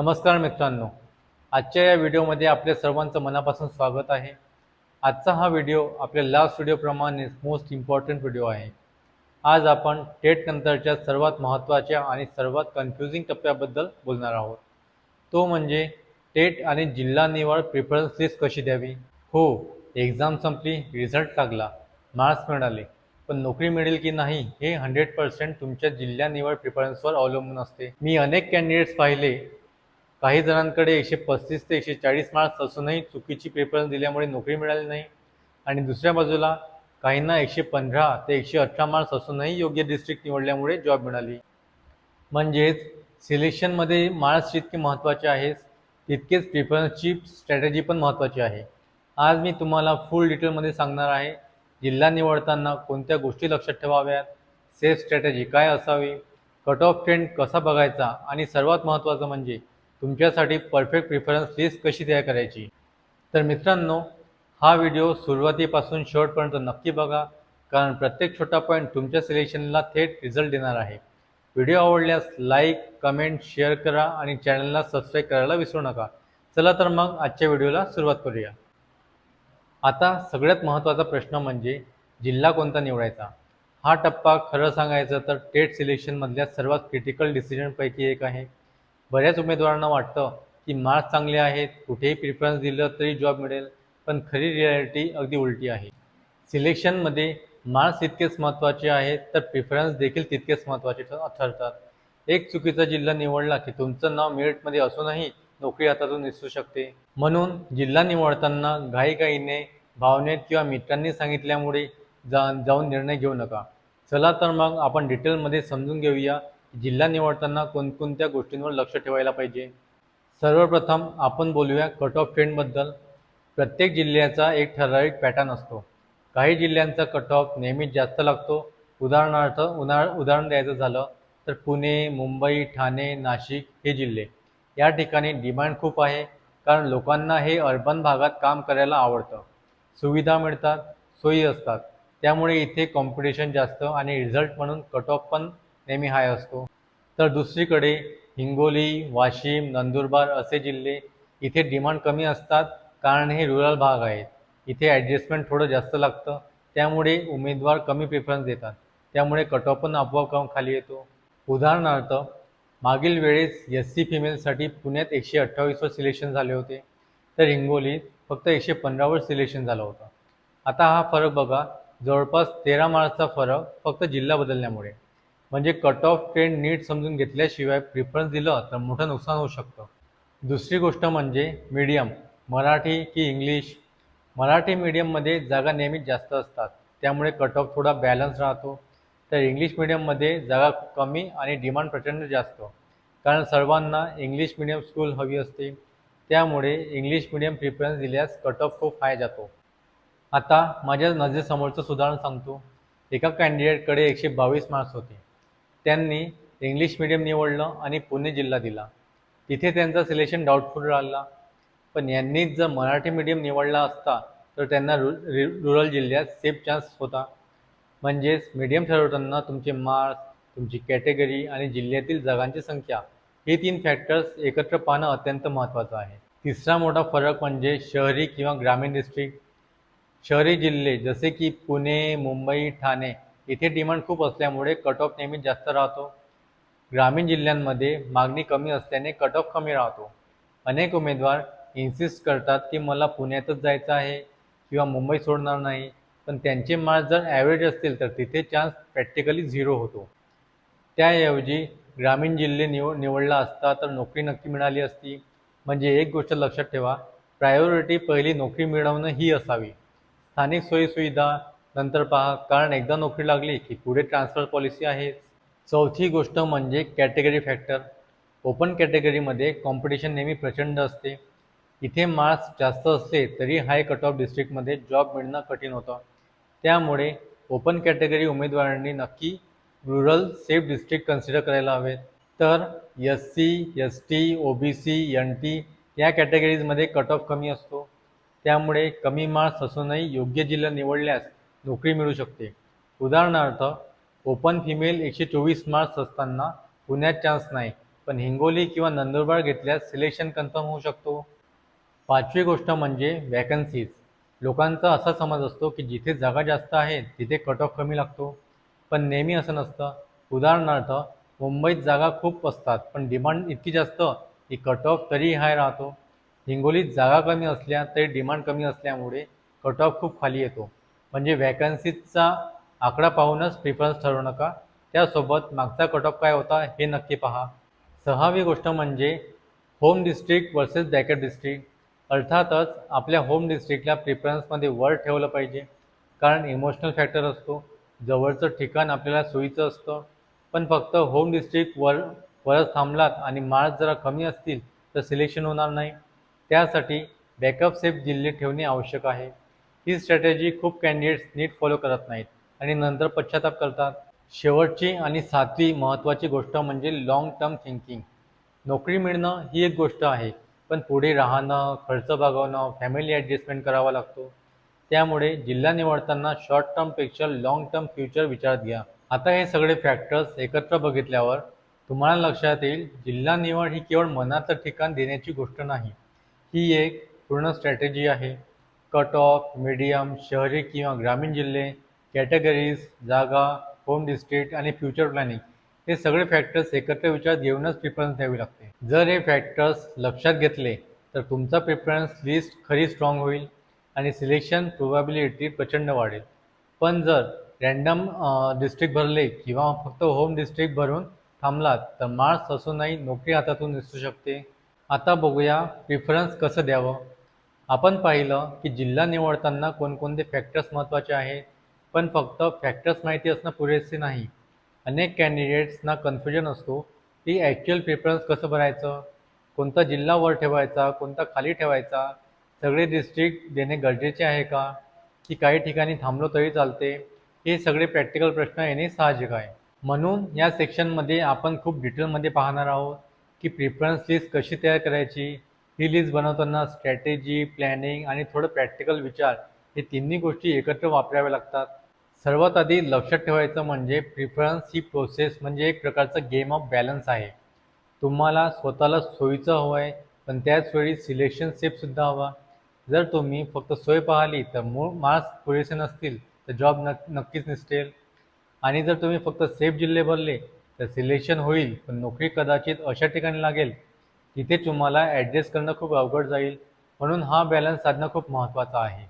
नमस्कार मित्रांनो. आजच्या या व्हिडिओमध्ये आपल्या सर्वांचं मनापासून स्वागत आहे. आजचा हा व्हिडिओ आपल्या लास्ट व्हिडिओप्रमाणेच मोस्ट इम्पॉर्टंट व्हिडिओ आहे. आज आपण टेट नंतरच्या सर्वात महत्त्वाच्या आणि सर्वात कन्फ्युजिंग टप्प्याबद्दल बोलणार आहोत. तो म्हणजे टेट आणि जिल्हा निवड प्रिफरन्स लिस्ट कशी द्यावी? हो एक्झाम संपली रिझल्ट लागला मार्क्स मिळाले. पण नोकरी मिळेल की नाही हे हंड्रेड पर्सेंट तुमच्या जिल्हा निवड प्रिफरन्सवर अवलंबून असते. मी अनेक कॅन्डिडेट्स पाहिले काही जणांकडे एकशे पस्तीस ते एकशे चाळीस मार्क्स असूनही चुकीची पेपर दिल्यामुळे नोकरी मिळाली नाही. आणि दुसऱ्या बाजूला काहींना एकशे पंधरा ते एकशे अठरा मार्क्स असूनही योग्य डिस्ट्रिक्ट निवडल्यामुळे जॉब मिळाली. म्हणजेच सिलेक्शनमध्ये मार्क्स जितके महत्त्वाचे आहेत तितकेच प्रिफरन्सची स्ट्रॅटेजी पण महत्त्वाची आहे. आज मी तुम्हाला फुल डिटेलमध्ये सांगणार आहे जिल्हा निवडताना कोणत्या गोष्टी लक्षात ठेवाव्यात सेफ स्ट्रॅटेजी काय असावी कट ऑफ ट्रेंड कसा बघायचा आणि सर्वात महत्त्वाचं म्हणजे तुमच्यासाठी परफेक्ट प्रिफरन्स लिस्ट कशी तयार करायची? तर मित्रांनो हा व्हिडिओ सुरुवातीपासून शेवटपर्यंत नक्की बघा कारण प्रत्येक छोटा पॉईंट तुमच्या सिलेक्शनला थेट रिझल्ट देणार आहे. व्हिडिओ आवडल्यास लाईक कमेंट शेअर करा आणि चॅनलला सबस्क्राईब करायला विसरू नका. चला तर मग आजच्या व्हिडिओला सुरुवात करूया. आता सगळ्यात महत्त्वाचा प्रश्न म्हणजे जिल्हा कोणता निवडायचा? हा टप्पा खरं सांगायचं तर टेट सिलेक्शनमधल्या सर्वात क्रिटिकल डिसिजनपैकी एक आहे. बऱ्याच उमेदवारांना वाटतं की मार्क्स चांगले आहेत कुठेही प्रिफरन्स दिलं तरी जॉब मिळेल पण खरी रियालिटी अगदी उलटी आहे. सिलेक्शनमध्ये मार्क्स तितकेच महत्त्वाचे आहेत तर प्रिफरन्स देखील तितकेच महत्त्वाचे ठरतात. एक चुकीचा जिल्हा निवडला की तुमचं नाव मेरिटमध्ये असूनही नोकरी हातातून दिसू शकते. म्हणून जिल्हा निवडताना घाईघाईने भावनेत किंवा मित्रांनी सांगितल्यामुळे जा जाऊन निर्णय घेऊ नका. चला तर मग आपण डिटेलमध्ये समजून घेऊया. जिल्हा निवडताना कोणकोणत्या गोष्टींवर लक्ष ठेवायला पाहिजे? सर्वप्रथम आपण बोलूया कट ऑफ ट्रेंडबद्दल प्रत्येक जिल्ह्याचा एक ठराविक पॅटर्न असतो. काही जिल्ह्यांचा कट ऑफ नेहमीच जास्त लागतो. उदाहरणार्थ उदाहर उदाहरण द्यायचं झालं तर पुणे मुंबई ठाणे नाशिक हे जिल्हे. या ठिकाणी डिमांड खूप आहे कारण लोकांना हे अर्बन भागात काम करायला आवडतं. सुविधा मिळतात सोयी असतात. त्यामुळे इथे कॉम्पिटिशन जास्त आणि रिझल्ट म्हणून कट ऑफ पण नेहमी हाय असतो. तर दुसरीकडे हिंगोली वाशिम नंदुरबार असे जिल्हे इथे डिमांड कमी असतात कारण हे रुरल भाग आहेत. इथे ॲडजस्टमेंट थोडं जास्त लागतं. त्यामुळे उमेदवार कमी प्रिफरन्स देतात. त्यामुळे कट ऑफ पण आपोआप कम खाली येतो. उदाहरणार्थ मागील वेळेस एस सी फिमेलसाठी पुण्यात एकशे अठ्ठावीसवर सिलेक्शन झाले होते. तर हिंगोलीत फक्त एकशे पंधरावर सिलेक्शन झालं होतं. आता हा फरक बघा. जवळपास तेरा मार्चचा फरक फक्त जिल्हा बदलण्यामुळे. म्हणजे कट ऑफ ट्रेंड नीट समजून घेतल्याशिवाय प्रिफरन्स दिलं तर मोठं नुकसान होऊ शकतं. दुसरी गोष्ट म्हणजे मीडियम मराठी की इंग्लिश मराठी मीडियममध्ये जागा नेहमीच जास्त असतात. त्यामुळे कट ऑफ थोडा बॅलन्स राहतो. तर इंग्लिश मीडियममध्ये जागा कमी आणि डिमांड प्रचंड जास्त. कारण सर्वांना इंग्लिश मिडियम स्कूल हवी असते. त्यामुळे इंग्लिश मिडियम प्रिफरन्स दिल्यास कट ऑफ खूप हाय जातो. आता माझ्या नजरेसमोरचं सुधारण सांगतो. एका कॅन्डिडेटकडे एकशे बावीस मार्क्स होते. त्यांनी इंग्लिश मिडियम निवडलं आणि पुणे जिल्हा दिला. तिथे त्यांचा सिलेक्शन डाऊटफुल राहिला. पण यांनीच जर मराठी मीडियम निवडला असता तर त्यांना रु रुरल जिल्ह्यात सेफ चान्स होता. म्हणजेच मीडियम ठरवताना तुमचे मार्क्स तुमची कॅटेगरी आणि जिल्ह्यातील जागांची संख्या हे तीन फॅक्टर्स एकत्र पाहणं अत्यंत महत्त्वाचं आहे. तिसरा मोठा फरक म्हणजे शहरी किंवा ग्रामीण डिस्ट्रिक्ट शहरी जिल्हे जसे की पुणे मुंबई ठाणे इथे डिमांड खूप असल्यामुळे कट ऑफ नेहमी जास्त राहतो. ग्रामीण जिल्ह्यांमध्ये मागणी कमी असल्याने कट ऑफ कमी राहतो. अनेक उमेदवार इन्सिस्ट करतात की मला पुण्यातच जायचं आहे किंवा मुंबई सोडणार नाही पण त्यांचे मार्क्स जर ॲव्हरेज असतील तर तिथे चान्स प्रॅक्टिकली झिरो होतो. त्याऐवजी ग्रामीण जिल्हे निव निवडला असता तर नोकरी नक्की मिळाली असती. म्हणजे एक गोष्ट लक्षात ठेवा प्रायोरिटी पहिली नोकरी मिळवणं ही असावी. स्थानिक सोयीसुविधा नंतर पहा कारण एकदा नोकरी लागली की पुढे ट्रान्सफर पॉलिसी आहे. चौथी गोष्ट म्हणजे कॅटेगरी फॅक्टर ओपन कॅटेगरीमध्ये कॉम्पिटिशन नेहमी प्रचंड असते. इथे मार्क्स जास्त असले तरी हाय कट ऑफ डिस्ट्रिक्टमध्ये जॉब मिळणं कठीण होतं. त्यामुळे ओपन कॅटेगरी उमेदवारांनी नक्की रुरल सेफ डिस्ट्रिक्ट कन्सिडर करायला हवेत तर S C S T O B C N T या कॅटेगरीजमध्ये कट ऑफ कमी असतो. त्यामुळे कमी मार्क्स असूनही योग्य जिल्हा निवडल्यास नोकरी मिळू शकते. उदाहरणार्थ ओपन फिमेल एकशे चोवीस मार्क्स असताना पुण्यात चान्स नाही पण हिंगोली किंवा नंदुरबार घेतल्यास सिलेक्शन कन्फर्म होऊ शकतो. पाचवी गोष्ट म्हणजे वॅकन्सीज लोकांचा असा समज असतो की जिथे जागा जास्त आहे तिथे कट ऑफ कमी लागतो. पण नेहमी असं नसतं. उदाहरणार्थ मुंबईत जागा खूप असतात पण डिमांड इतकी जास्त की कट ऑफ तरी हाय राहतो. हिंगोलीत जागा कमी असल्या तरी डिमांड कमी असल्यामुळे कट ऑफ खूप खाली येतो. म्हणजे वॅकन्सीजचा आकडा पाहूनच प्रिफरन्स ठरवू नका. त्यासोबत मागचा कट ऑफ काय होता हे नक्की पहा. सहावी गोष्ट म्हणजे होम डिस्ट्रिक्ट वर्सेस बॅकेट डिस्ट्रिक्ट अर्थातच आपल्या होम डिस्ट्रिक्टला प्रिफरन्समध्ये वर ठेवलं पाहिजे. कारण इमोशनल फॅक्टर असतो. जवळचं ठिकाण आपल्याला सोयीचं असतं. पण फक्त होम डिस्ट्रिक्ट वर वरच थांबलात आणि मार्क्स जरा कमी असतील तर सिलेक्शन होणार नाही. त्यासाठी बॅकअप सेफ जिल्हे ठेवणे आवश्यक आहे. ही स्ट्रॅटेजी खूप कॅन्डिडेट्स नीट फॉलो करत नाहीत. आणि नंतर पश्चाताप करतात. शेवटची आणि सातवी महत्त्वाची गोष्ट म्हणजे लाँग टर्म थिंकिंग नोकरी मिळणं ही एक गोष्ट आहे. पण पुढे राहणं खर्च भागवणं फॅमिली ॲडजस्टमेंट करावा लागतो. त्यामुळे जिल्हा निवडताना शॉर्ट टर्मपेक्षा लाँग टर्म फ्युचर विचारात घ्या. आता हे सगळे फॅक्टर्स एकत्र बघितल्यावर तुम्हाला लक्षात येईल जिल्हा निवड ही केवळ मनाचं ठिकाण देण्याची गोष्ट नाही. ही एक पूर्ण स्ट्रॅटेजी आहे. कट ऑफ मीडियम शहरी किंवा ग्रामीण जिल्हे कॅटेगरीज जागा होम डिस्ट्रिक्ट आणि फ्युचर प्लॅनिंग हे सगळे फॅक्टर्स एकत्र विचारात घेऊनच प्रिफरन्स द्यावी लागते. जर हे फॅक्टर्स लक्षात घेतले तर तुमचा प्रिफरन्स लिस्ट खरी स्ट्रॉंग होईल आणि सिलेक्शन प्रोबॅबिलिटी प्रचंड वाढेल. पण जर रँडम डिस्ट्रिक्ट भरले किंवा फक्त होम डिस्ट्रिक्ट भरून थांबलात तर मार्क्स असूनही नोकरी हातातून दिसू शकते. आता बघूया प्रिफरन्स कसं द्यावं. आपण पाहिलं की जिल्हा निवडताना कोणकोणते फॅक्टर्स महत्त्वाचे आहेत पण फक्त फॅक्टर्स माहिती असणं पुरेसे नाही. अनेक कॅन्डिडेट्सना कन्फ्युजन असतो की ॲक्च्युअल प्रिफरन्स कसं भरायचं कोणता जिल्हा वर ठेवायचा कोणता खाली ठेवायचा सगळे डिस्ट्रिक्ट देणे गरजेचे आहे का की काही ठिकाणी थांबलो तरी चालते हे सगळे प्रॅक्टिकल प्रश्न येणे साहजिक आहे. म्हणून या सेक्शनमध्ये आपण खूप डिटेलमध्ये पाहणार आहोत की प्रिफरन्स लिस्ट कशी तयार करायची ही लिस्ट बनवताना स्ट्रॅटेजी प्लॅनिंग आणि थोडं प्रॅक्टिकल विचार हे तिन्ही गोष्टी एकत्र वापराव्या लागतात. सर्वात आधी लक्षात ठेवायचं म्हणजे प्रिफरन्स ही प्रोसेस म्हणजे एक प्रकारचा गेम ऑफ बॅलन्स आहे. तुम्हाला स्वतःला सोयीचं हवं आहे पण त्याच वेळी सिलेक्शन सेफसुद्धा हवा. जर तुम्ही फक्त सोय पाहिली तर मूळ मार्क्स पुरेसे नसतील तर जॉब नक नक्कीच निसटेल आणि जर तुम्ही फक्त सेफ जिल्हे भरले तर सिलेक्शन होईल पण नोकरी कदाचित अशा ठिकाणी लागेल तिथे तुम्हाला ॲडजस्ट करणं खूप अवघड जाईल. म्हणून हा बॅलन्स साधणं खूप महत्त्वाचं आहे.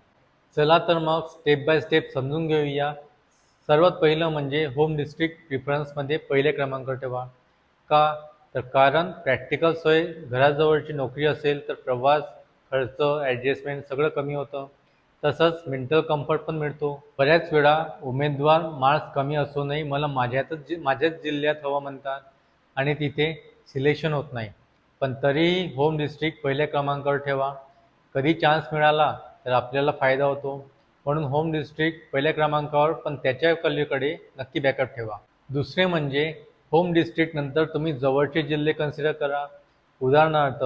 चला तर मग स्टेप बाय स्टेप समजून घेऊया. सर्वात पहिलं म्हणजे होम डिस्ट्रिक्ट प्रिफरन्समध्ये पहिले क्रमांक ठेवा. का? तर कारण प्रॅक्टिकल सोय घराजवळची नोकरी असेल तर प्रवास खर्च ॲडजस्टमेंट सगळं कमी होतं. तसंच मेंटल कम्फर्ट पण मिळतो. बऱ्याच वेळा उमेदवार मार्क्स कमी असूनही मला माझ्यातच जि माझ्याच जिल्ह्यात हवं म्हणतात. आणि तिथे सिलेक्शन होत नाही. पण तरीही होम डिस्ट्रिक्ट पहिल्या क्रमांकावर ठेवा. कधी चान्स मिळाला तर आपल्याला फायदा होतो. म्हणून होम डिस्ट्रिक्ट पहिल्या क्रमांकावर पण त्याच्या कलीकडे नक्की बॅकअप ठेवा. दुसरे म्हणजे होम डिस्ट्रिक्ट नंतर तुम्ही जवळचे जिल्हे कन्सिडर करा. उदाहरणार्थ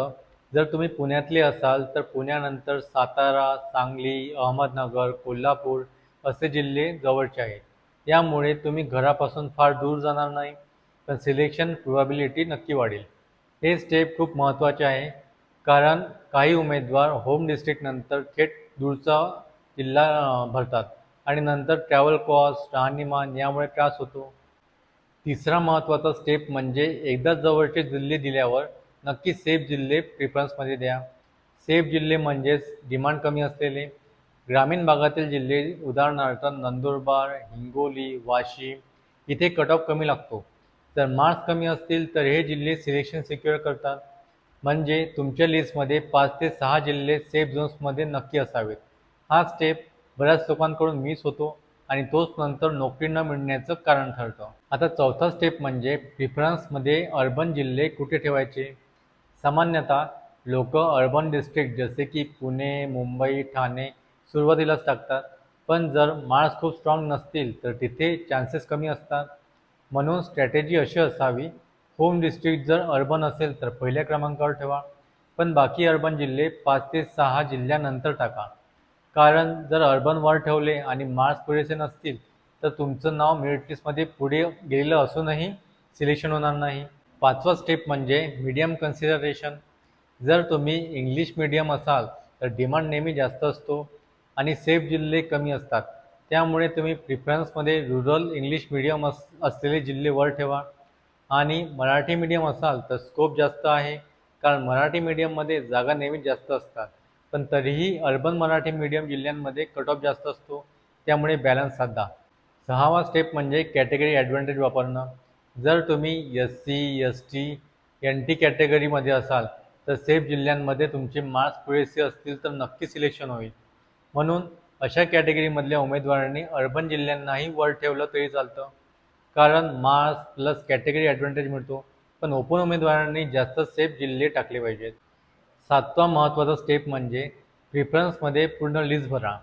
जर तुम्ही पुण्यातले असाल तर पुण्यानंतर सातारा सांगली अहमदनगर कोल्हापूर असे जिल्हे जवळचे आहेत. यामुळे तुम्ही घरापासून फार दूर जाणार नाही. पण सिलेक्शन प्रोबॅबिलिटी नक्की वाढेल. हे स्टेप खूप महत्त्वाचे आहे. कारण काही उमेदवार होम डिस्ट्रिक्टनंतर थेट दूरचा जिल्हा भरतात. आणि नंतर ट्रॅव्हल कॉस्ट राहणीमान यामुळे त्रास होतो. तिसरा महत्त्वाचा स्टेप म्हणजे एकदा जवळचे जिल्हे दिल्यावर नक्की सेफ जिल्हे प्रिफरन्समध्ये द्या. सेफ जिल्हे म्हणजेच डिमांड कमी असलेले. ग्रामीण भागातील जिल्हे उदाहरणार्थ नंदुरबार हिंगोली वाशिम इथे कट ऑफ कमी लागतो. जर मार्क्स कमी असतील तर हे जिल्हे सिलेक्शन सिक्युअर करतात. म्हणजे तुमच्या लिस्टमध्ये पाच ते सहा जिल्हे सेफ झोन्समध्ये नक्की असावेत. हा स्टेप बऱ्याच लोकांकडून मिस होतो आणि तोच नंतर नोकरी न मिळण्याचं कारण ठरतं. आता चौथा स्टेप म्हणजे प्रिफरन्समध्ये अर्बन जिल्हे कुठे ठेवायचे? सामान्यतः लोक अर्बन डिस्ट्रिक्ट जसे की पुणे मुंबई ठाणे सुरुवातीलाच टाकतात. पण जर मार्क्स खूप स्ट्रॉंग नसतील तर तिथे चान्सेस कमी असतात. म्हणून स्ट्रॅटेजी अशी असावी होम डिस्ट्रिक्ट जर अर्बन असेल तर पहिल्या क्रमांकावर ठेवा पण बाकी अर्बन जिल्हे पाच ते सहा जिल्ह्यानंतर टाका. कारण जर अर्बन वर ठेवले आणि मार्क्स पुरेसे नसतील तर तुमचं नाव मेरिट लिस्टमध्ये पुढे गेलेलं असूनही सिलेक्शन होणार नाही. पाचवा स्टेप म्हणजे मीडियम कन्सिडरेशन जर तुम्ही इंग्लिश मीडियम असाल तर डिमांड नेहमी जास्त असतो आणि सेफ जिल्हे कमी असतात. त्यामुळे तुम्ही प्रिफरन्समध्ये रुरल इंग्लिश मीडियम अस असलेले जिल्हे वर ठेवा. आणि मराठी मीडियम असाल तर स्कोप जास्त आहे. कारण मराठी मीडियममध्ये जागा नेहमीच जास्त असतात. पण तरीही अर्बन मराठी मीडियम जिल्ह्यांमध्ये कट ऑफ जास्त असतो. त्यामुळे बॅलन्स साधा. सहावा स्टेप म्हणजे कॅटेगरी ॲडव्हान्टेज वापरणं. जर तुम्ही S C S T N T कॅटेगरीमध्ये असाल तर सेफ जिल्ह्यांमध्ये तुमचे मार्क्स पुरेसे असतील तर नक्की सिलेक्शन होईल. म्हणून अशा कॅटेगरीमधल्या उमेदवारांनी अर्बन जिल्ह्यांनाही वर ठेवलं तरी चालतं. कारण मार्क्स प्लस कॅटेगरी ॲडव्हान्टेज मिळतो पण ओपन उमेदवारांनी जास्त सेफ जिल्हे टाकले पाहिजेत. सातवा महत्त्वाचा स्टेप म्हणजे प्रिफरन्समध्ये पूर्ण लिस्ट भरा.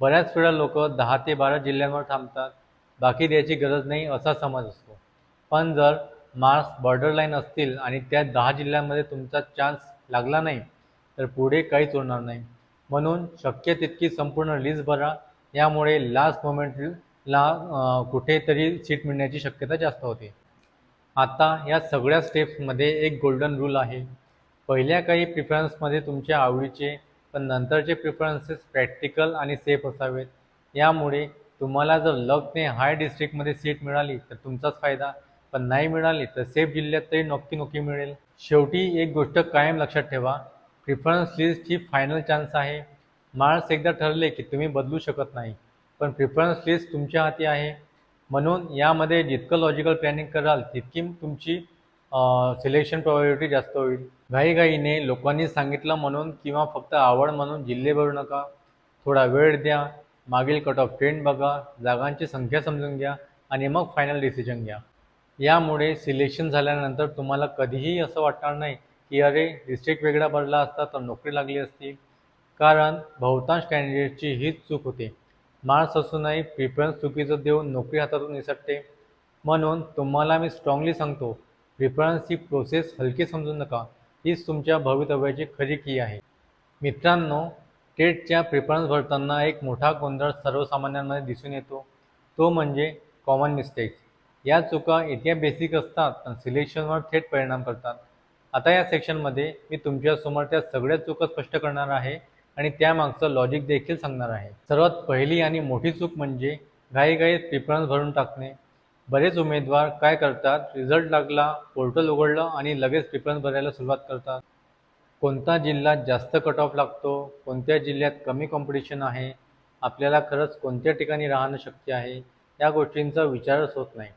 बऱ्याच वेळा लोक दहा ते बारा जिल्ह्यांवर थांबतात. बाकी द्यायची गरज नाही असा समज असतो. पण जर मार्क्स बॉर्डरलाईन असतील आणि त्या दहा जिल्ह्यांमध्ये तुमचा चान्स लागला नाही तर पुढे काहीच होणार नाही. म्हणून शक्य तितकी संपूर्ण लिस्ट भरा. यामुळे लास्ट मोमेंटला कुठेतरी सीट मिळण्याची शक्यता जास्त होते. आता या सगळ्या स्टेप्समध्ये एक गोल्डन रूल आहे. पहिल्या काही प्रिफरन्समध्ये तुमच्या आवडीचे पण नंतरचे प्रिफरन्सेस प्रॅक्टिकल आणि सेफ असावेत. यामुळे तुम्हाला जर लकने हाय डिस्ट्रिक्टमध्ये सीट मिळाली तर तुमचाच फायदा. पण नाही मिळाली तर सेफ जिल्ह्यात तरी नक्की नक्की मिळेल. शेवटी एक गोष्ट कायम लक्षात ठेवा. प्रिफरन्स लिस्टची फायनल चान्स आहे. मार्क्स एकदा ठरले की तुम्ही बदलू शकत नाही पण प्रिफरन्स लिस्ट तुमच्या हाती आहे. म्हणून यामध्ये जितकं लॉजिकल प्लॅनिंग कराल तितकी तुमची सिलेक्शन प्रॉबिलिटी जास्त होईल. घाईघाईने लोकांनी सांगितलं म्हणून किंवा फक्त आवड म्हणून जिल्हे भरू नका. थोडा वेळ द्या मागील कट ऑफ ट्रेंड बघा जागांची संख्या समजून घ्या आणि मग फायनल डिसिजन घ्या. यामुळे सिलेक्शन झाल्यानंतर तुम्हाला कधीही असं वाटणार नाही की अरे डिस्ट्रिक्ट वेगळा भरला असता तर नोकरी लागली असती. कारण बहुतांश कॅन्डिडेटची हीच चूक होते. मार्क्स असूनही प्रिफरन्स चुकीचं देऊन नोकरी हातातून निसटते. म्हणून तुम्हाला मी स्ट्रॉंगली सांगतो प्रिफरन्स ही प्रोसेस हलकी समजू नका. हीच तुमच्या भवितव्याची खरी की आहे. मित्रांनो टेटच्या प्रिफरन्स भरताना एक मोठा गोंधळ सर्वसामान्यांमध्ये दिसून येतो. तो म्हणजे कॉमन मिस्टेक्स या चुका इतक्या बेसिक असतात पण सिलेक्शनवर थेट परिणाम करतात. आता या सेक्शनमध्ये मी तुमच्यासमोर त्या सगळ्या चुका स्पष्ट करणार आहे आणि त्यामागचं लॉजिक देखील सांगणार आहे. सर्वात पहिली आणि मोठी चूक म्हणजे घाईघाईत प्रिफरन्स भरून टाकणे. बरेच उमेदवार काय करतात? रिझल्ट लागला पोर्टल उघडलं आणि लगेच प्रिफरन्स भरायला सुरुवात करतात. कोणता जिल्हा जास्त कट ऑफ लागतो? कोणत्या जिल्ह्यात कमी कॉम्पिटिशन आहे? आपल्याला खरंच कोणत्या ठिकाणी राहणं शक्य आहे? या गोष्टींचा विचारच होत नाही.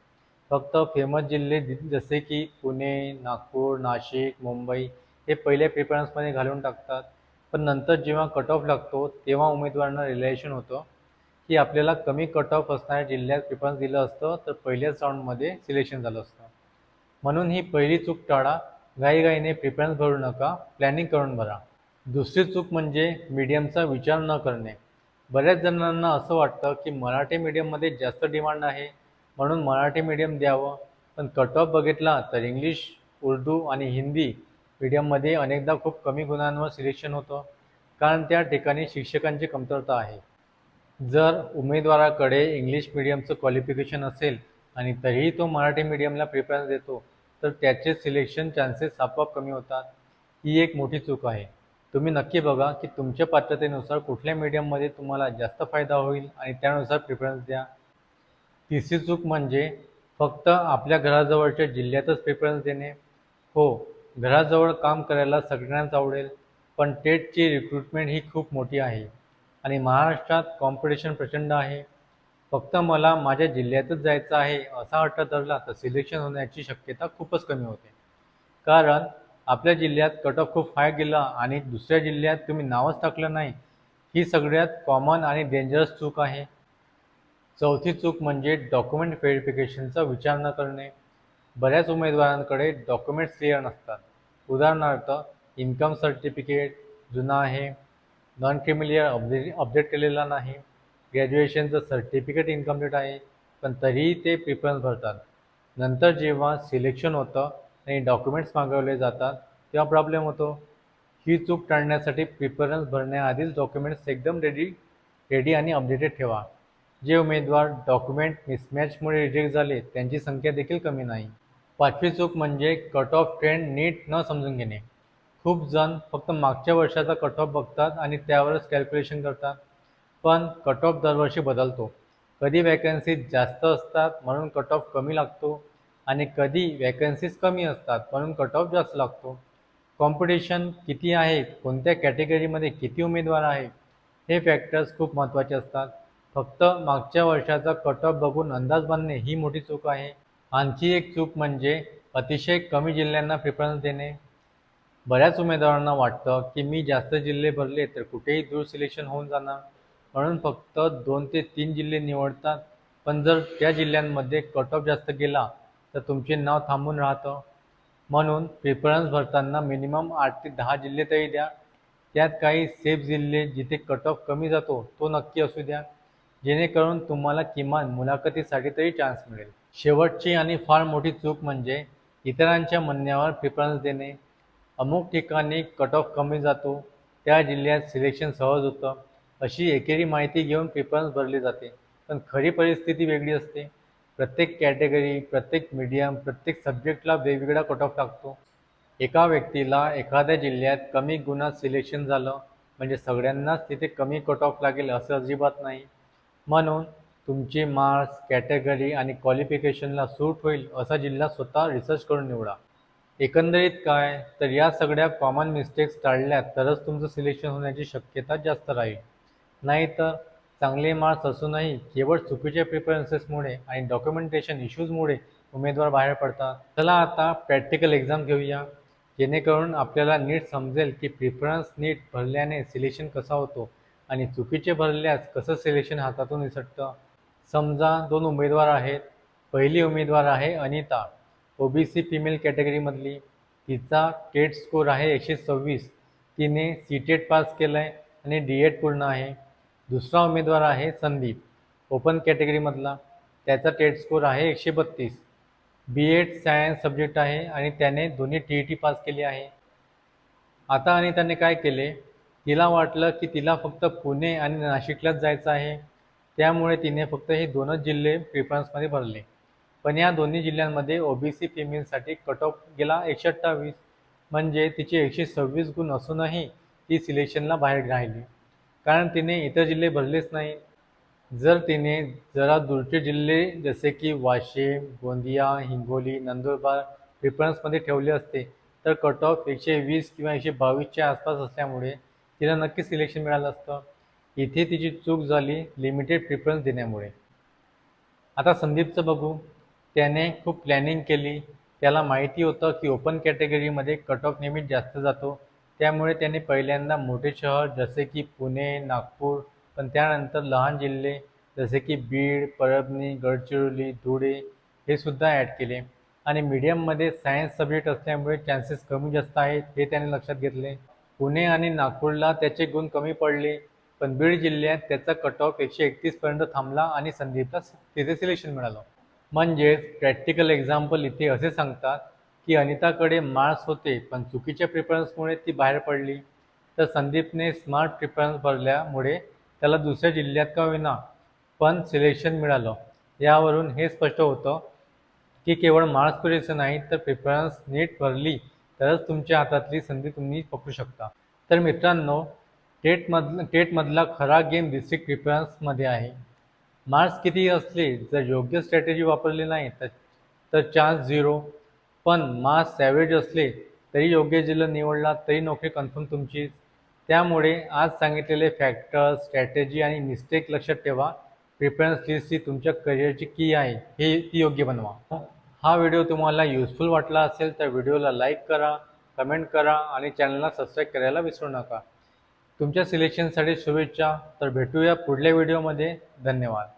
फक्त फेमस जिल्हे जसे की पुणे नागपूर नाशिक मुंबई हे पहिल्या प्रिफरन्समध्ये घालून टाकतात. पण नंतर जेव्हा कट ऑफ लागतो तेव्हा उमेदवारांना रिलेशन होतं की आपल्याला कमी कट ऑफ असणाऱ्या जिल्ह्यात प्रिफरन्स दिलं असतं तर पहिल्याच राऊंडमध्ये सिलेक्शन झालं असतं. म्हणून ही पहिली चूक टाळा. घाईघाईने प्रिफरन्स भरू नका प्लॅनिंग करून भरा. दुसरी चूक म्हणजे मीडियमचा विचार न करणे. बऱ्याच जणांना असं वाटतं की मराठी मीडियममध्ये जास्त डिमांड आहे. म्हणून मराठी मीडियम द्यावं. पण कट ऑफ बघितला तर इंग्लिश उर्दू आणि हिंदी मीडियममध्ये अनेकदा खूप कमी गुणांवर सिलेक्शन होतं. कारण त्या ठिकाणी शिक्षकांची कमतरता आहे. जर उमेदवाराकडे इंग्लिश मीडियमचं क्वालिफिकेशन असेल आणि तरीही तो मराठी मीडियमला प्रिफरन्स देतो तर त्याचे सिलेक्शन चान्सेस आपोआप कमी होतात. ही एक मोठी चूक आहे. तुम्ही नक्की बघा की तुमच्या पात्रतेनुसार कुठल्या मीडियममध्ये तुम्हाला जास्त फायदा होईल आणि त्यानुसार प्रिफरन्स द्या. तिसरी चूक म्हणजे फक्त आपल्या घराजवळच्या जिल्ह्यातच प्रेफरन्स देणे. हो घराजवळ काम करायला सगळ्यांनाच आवडेल पण टेटची रिक्रुटमेंट ही खूप मोठी आहे आणि महाराष्ट्रात कॉम्पिटिशन प्रचंड आहे. फक्त मला माझ्या जिल्ह्यातच जायचं आहे असा अट्ट धरला तर सिलेक्शन होण्याची शक्यता खूपच कमी होते. कारण आपल्या जिल्ह्यात कट ऑफ खूप हाय गेला आणि दुसऱ्या जिल्ह्यात तुम्ही नावच टाकलं नाही ही सगळ्यात कॉमन आणि डेंजरस चूक आहे. चौथी चूक म्हणजे डॉक्युमेंट व्हेरिफिकेशनचा विचार न करणे. बऱ्याच उमेदवारांकडे डॉक्युमेंट्स क्लिअर नसतात. उदाहरणार्थ इन्कम सर्टिफिकेट जुना आहे. नॉन क्रिमिलियर अपडेट अपडेट केलेला नाही. ग्रॅज्युएशनचं सर्टिफिकेट इन्कम्प्लीट आहे. पण तरीही ते प्रिफरन्स भरतात. नंतर जेव्हा सिलेक्शन होतं आणि डॉक्युमेंट्स मागवले जातात तेव्हा प्रॉब्लेम होतो. ही चूक टाळण्यासाठी प्रिफरन्स भरण्याआधीच डॉक्युमेंट्स एकदम रेडी रेडी आणि अपडेटेड ठेवा. जे उमेदवार डॉक्युमेंट मिसमॅचमुळे रिजेक्ट झाले त्यांची संख्या देखील कमी नाही. पाचवी चूक म्हणजे कट ऑफ ट्रेंड नीट न समजून घेणे. खूप जण फक्त मागच्या वर्षाचा कट ऑफ बघतात आणि त्यावरच कॅल्क्युलेशन करतात. पण कट ऑफ दरवर्षी बदलतो. कधी वॅकन्सीज जास्त असतात म्हणून कट ऑफ कमी लागतो आणि कधी वॅकन्सीज कमी असतात म्हणून कट ऑफ जास्त लागतो. कॉम्पिटिशन किती आहे? कोणत्या कॅटेगरीमध्ये किती उमेदवार आहे? हे फॅक्टर्स खूप महत्त्वाचे असतात. फक्त मागच्या वर्षाचा कट ऑफ बघून अंदाज बांधणे ही मोठी चूक आहे. आणखी एक चूक म्हणजे अतिशय कमी जिल्ह्यांना प्रिफरन्स देणे. बऱ्याच उमेदवारांना वाटतं की मी जास्त जिल्हे भरले तर कुठेही दूर सिलेक्शन होऊन जाणार. म्हणून फक्त दोन ते तीन जिल्हे निवडतात. पण जर त्या जिल्ह्यांमध्ये कट ऑफ जास्त गेला तर तुमचे नाव थांबून राहतं. म्हणून प्रिफरन्स भरताना मिनिमम आठ ते दहा जिल्हे तरी द्या. त्यात काही सेफ जिल्हे जिथे कट ऑफ कमी जातो तो नक्की असू द्या. जेणेकरून तुम्हाला किमान मुलाखतीसाठी तरी चान्स मिळेल. शेवटची आणि फार मोठी चूक म्हणजे इतरांच्या म्हणण्यावर प्रिफरन्स देणे. अमुक ठिकाणी कट ऑफ कमी जातो. त्या जिल्ह्यात सिलेक्शन सहज होतं. अशी एकेरी माहिती घेऊन प्रिफरन्स भरली जाते. पण खरी परिस्थिती वेगळी असते. प्रत्येक कॅटेगरी प्रत्येक मीडियम प्रत्येक सब्जेक्टला वेगवेगळा कट ऑफ लागतो. एका व्यक्तीला एखाद्या जिल्ह्यात कमी गुणात सिलेक्शन झालं म्हणजे सगळ्यांनाच तिथे कमी कट ऑफ लागेल असं अजिबात नाही. म्हणून तुमची मार्क्स कॅटेगरी आणि क्वालिफिकेशनला सूट होईल असा जिल्हा स्वतः रिसर्च करून निवडा. एकंदरीत काय? तर या सगळ्या कॉमन मिस्टेक्स टाळल्या तरच तुमचं सिलेक्शन होण्याची शक्यता जास्त राहील. नाहीतर चांगले मार्क्स असूनही केवळ चुकीच्या प्रिफरन्सेसमुळे आणि डॉक्युमेंटेशन इश्यूजमुळे उमेदवार बाहेर पडतात. चला आता प्रॅक्टिकल एक्झाम घेऊया. जेणेकरून आपल्याला नीट समजेल की प्रिफरन्स नीट भरल्याने सिलेक्शन कसा होतो. आणि चुकीचे भरल्यास कसं सिलेक्शन हातातून निसटतं समजा दोन उमेदवार आहेत. पहिली उमेदवार आहे Anita. O B C female कॅटेगरीमधली तिचा टेट स्कोर आहे एकशे सव्वीस. तिने सी टेट पास केलं आहे आणि डी एड पूर्ण आहे. दुसरा उमेदवार आहे संदीप. ओपन कॅटेगरीमधला त्याचा टेट स्कोर आहे एकशे बत्तीस. बी एड सायन्स सब्जेक्ट आहे आणि त्याने दोन्ही टी ई टी पास केली आहे. आता अनिताने काय केले? तिला वाटलं की तिला फक्त पुणे आणि नाशिकलाच जायचं आहे. त्यामुळे तिने फक्त हे दोनच जिल्हे प्रिफरन्समध्ये भरले. पण या दोन्ही जिल्ह्यांमध्ये ओ बी सी फिमेलसाठी कट ऑफ गेला एकशे अठ्ठावीस. म्हणजे तिचे एकशे सव्वीस गुण असूनही ती सिलेक्शनला बाहेर राहिली. कारण तिने इतर जिल्हे भरलेच नाही. जर तिने जरा दूरचे जिल्हे जसे की वाशिम गोंदिया हिंगोली नंदुरबार प्रिफरन्समध्ये ठेवले असते तर कट ऑफ एकशे वीस किंवा एकशे बावीसच्या आसपास असल्यामुळे तिला नक्की सिलेक्शन मिळालं असतं. इथे तिची चूक झाली लिमिटेड प्रिफरन्स देण्यामुळे. आता संदीपचं बघू. त्याने खूप प्लॅनिंग केली. त्याला माहिती होतं की ओपन कॅटेगरीमध्ये कट ऑफ नेहमीच जास्त जातो. त्यामुळे त्याने पहिल्यांदा मोठे शहर जसे की पुणे नागपूर पण त्यानंतर लहान जिल्हे जसे की बीड परभणी गडचिरोली धुळे हे सुद्धा ॲड केले. आणि मीडियममध्ये सायन्स सब्जेक्ट असल्यामुळे चान्सेस कमी जास्त आहेत हे त्याने लक्षात घेतले. पुणे आणि नागपूरला त्याचे गुण कमी पडले पण बीड जिल्ह्यात त्याचा कट ऑफ एकशे एकतीसपर्यंत थांबला आणि संदीपला तिथे सिलेक्शन मिळालं. म्हणजेच प्रॅक्टिकल एक्झाम्पल इथे असे सांगतात की अनिताकडे मार्क्स होते पण चुकीच्या प्रिफरन्समुळे ती बाहेर पडली. तर संदीपने स्मार्ट प्रिफरन्स भरल्यामुळे त्याला दुसऱ्या जिल्ह्यात का होईना पण सिलेक्शन मिळालं. यावरून हे स्पष्ट होतं की केवळ मार्क्स पुरेसं नाही तर प्रिफरन्स नीट भरली तरच तुमच्या हातातली संधी तुम्ही पकडू शकता. तर मित्रांनो टेटमधलं टेटमधला खरा गेम डिस्ट्रिक्ट प्रिफरन्समध्ये आहे. मार्क्स किती असले जर योग्य स्ट्रॅटेजी वापरली नाही तर तर चान्स झिरो. पण मार्क्स ॲव्हरेज असले तरी योग्य जिल्हा निवडला तरी नोकरी कन्फर्म तुमचीच. त्यामुळे आज सांगितलेले फॅक्टर्स स्ट्रॅटेजी आणि मिस्टेक लक्षात ठेवा. प्रिफरन्स लिस्ट ही तुमच्या करिअरची की आहे हे ती योग्य बनवा. हा व्हिडिओ तुम्हाला युजफुल वाटला असेल तर व्हिडिओला लाईक करा कमेंट करा आणि चॅनलला सबस्क्राईब करायला विसरू नका. तुमच्या सिलेक्शनसाठी शुभेच्छा. तर भेटूया पुढल्या व्हिडिओमध्ये धन्यवाद.